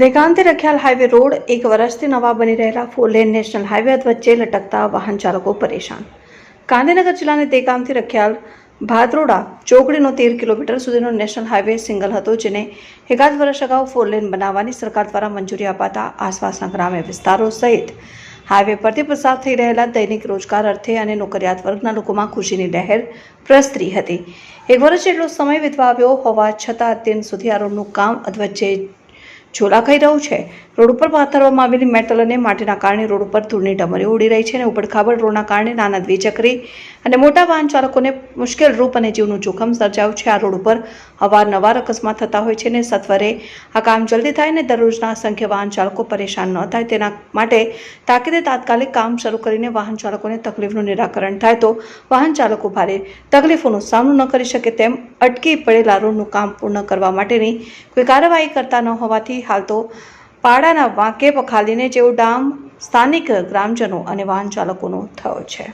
દેગાંતે Rakhial highway road એક વર્ષથી નવા બની રહેલા ફોર લેન નેશનલ હાઈવે વચ્ચે લટકતા વાહન ચાલકો પરેશાન. ગાંધીનગર જિલ્લાની દેગામથી રખિયાલ ભાદરોડા ચોકડીનો તેર કિલોમીટર સુધીનો નેશનલ હાઈવે સિંગલ હતો, જેને એકાદ વર્ષ અગાઉ ફોર લેન બનાવવાની સરકાર દ્વારા મંજૂરી અપાતા આસપાસના ગ્રામ્ય વિસ્તારો સહિત હાઈવે પરથી પસાર થઈ રહેલા દૈનિક રોજગાર અર્થે અને નોકરિયાત વર્ગના લોકોમાં ખુશીની લહેર પ્રસરી હતી. એક વર્ષ જેટલો સમય વીતવા આવ્યો હોવા છતાં અત્યંત સુધી આ રોડનું કામ અધવચ્ચે ઝોલા ખાઈ રહ્યું છે? રોડ ઉપર પાથરવામાં આવેલી મેટલ અને માટીના કારણે રોડ ઉપર ધૂળની ડમરી ઉડી રહી છે અને ઉપડખાબડ રોડના કારણે નાના દ્વિચક્રી અને મોટા વાહન ચાલકોને મુશ્કેલ રૂપ અને જીવનું જોખમ સર્જાયું છે. આ રોડ ઉપર અવારનવાર અકસ્માત થતા હોય છે અને સત્વરે આ કામ જલ્દી થાય અને દરરોજના અસંખ્ય વાહન ચાલકો પરેશાન ન થાય. તેના માટે તાકીદે તાત્કાલિક કામ શરૂ કરીને વાહન ચાલકોને તકલીફનું નિરાકરણ થાય તો વાહન ચાલકો ભારે તકલીફોનો સામનો ન કરી શકે તેમ અટકી પડેલા રોડનું કામ પૂર્ણ કરવા માટેની કોઈ કાર્યવાહી કરતા ન હોવાથી હાલ તો પાડાના વાંકે પખાલીને જેવો ડામ સ્થાનિક ગ્રામજનો અને વાહન ચાલકોનો થયો છે.